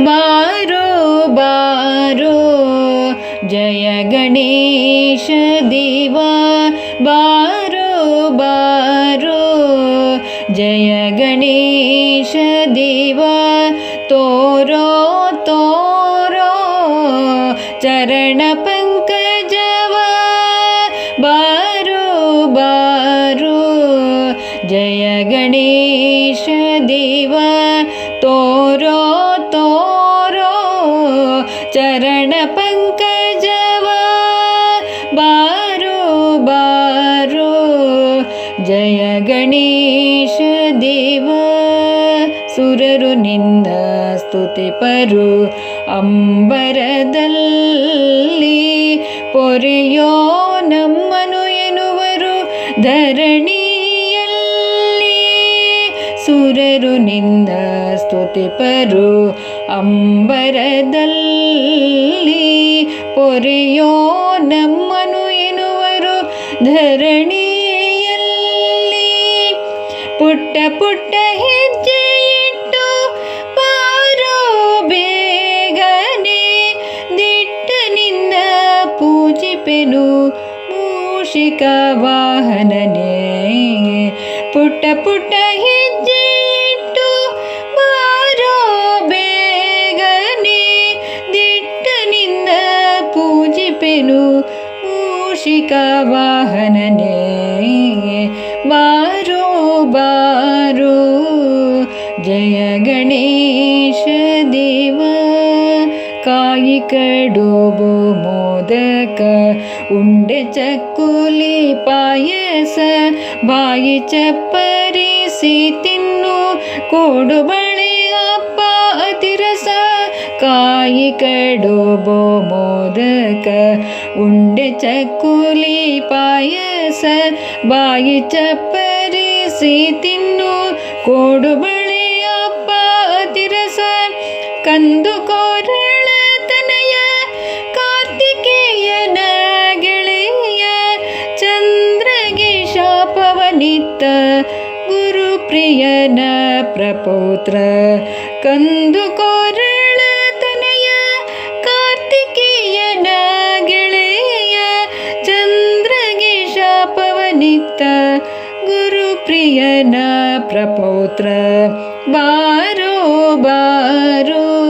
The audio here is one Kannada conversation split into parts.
बारो बारो। जय गणेश दिवा। बारो बारो। जय गणेश दिवा। तोरो चरणपङ्क ಜಯ ಗಣೇಶ ದೇವ, ತೋರೋ ತೋರೋ, ಚರಣ ಪಂಕಜವ, ಬಾರೋ ಬಾರೋ, ಜಯ ಗಣೇಶ ದೇವ. ಸುರರು ನಿಂದ ಸ್ತುತಿಪರು ಅಂಬರದಲ್ಲಿ ಪೊರೆಯೋ ನಮ್ಮನು ಎನ್ನುವರು ಧರಣಿಯಲ್ಲಿ ಸುರರು ನಿಂದ ಸ್ತುತಿಪರು ಅಂಬರದಲ್ಲಿ ಪೊರೆಯೋ ನಮ್ಮನು ಎನ್ನುವರು. ಧರಣಿಯಲ್ಲಿ ಪುಟ್ಟ ಪುಟ್ಟ ಹೆಜ್ಜೆ ಇಟ್ಟು ಪಾರೋ ಬೇಗನೆ ದಿಟ್ಟನಿಂದ ಪೂಜಿಪೆನು. ಮೂಷಿಕ ವಾಹನನೇ, ಪುಟ್ಟ ಪುಟ್ಟ ವಾಹನನೇ ಬಾರೋ ಬಾರೋ ಜಯ ಗಣೇಶ ದೇವ ಕಾಯಿ ಕಡುಬು ಮೋದಕ ಉಂಡೆ ಚಕ್ಕುಲಿ ಪಾಯಸ ಬಾಯಿ ಚಪ್ಪರಿಸಿ ತಿನ್ನು ಕೋಡು ಬಳೆ ಅಪ್ಪ ಅತಿರಸ ಕಾಯಿ ಕಡುಬೋ ಮೋದಕ ಉಂಡೆ ಚಕ್ಕುಲಿ ಪಾಯಸ, ಬಾಯಿ ಚಪ್ಪರಿಸಿ ತಿನ್ನು ಕೋಡು ಬಳೆ ಅಪ್ಪ ಅತಿರಸ, ಕಂದು ಕೋರಳ ತನಯ, ಕಾರ್ತಿಕೇಯನ ಗೆಳೆಯ, ಚಂದ್ರಗೆ ಶಾಪವನಿತ್ತ ಗುರುಪ್ರಿಯನ ಪ್ರಪೌತ್ರ, ಕಂದು गुरुप्रिय न प्रपौत्र। बारो बारो।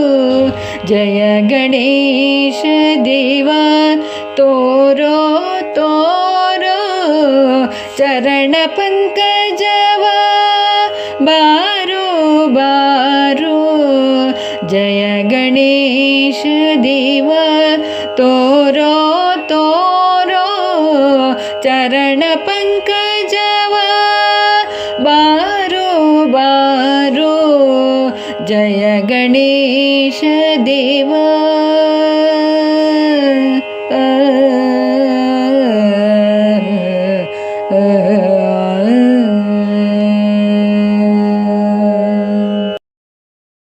जय गणेश देवा तोरो तोरो। चरणपङ्कजव बारो बारो। जय गणेश देवा तोरो तो रणपङ्कजवा बारो बारो जय गणेश दिव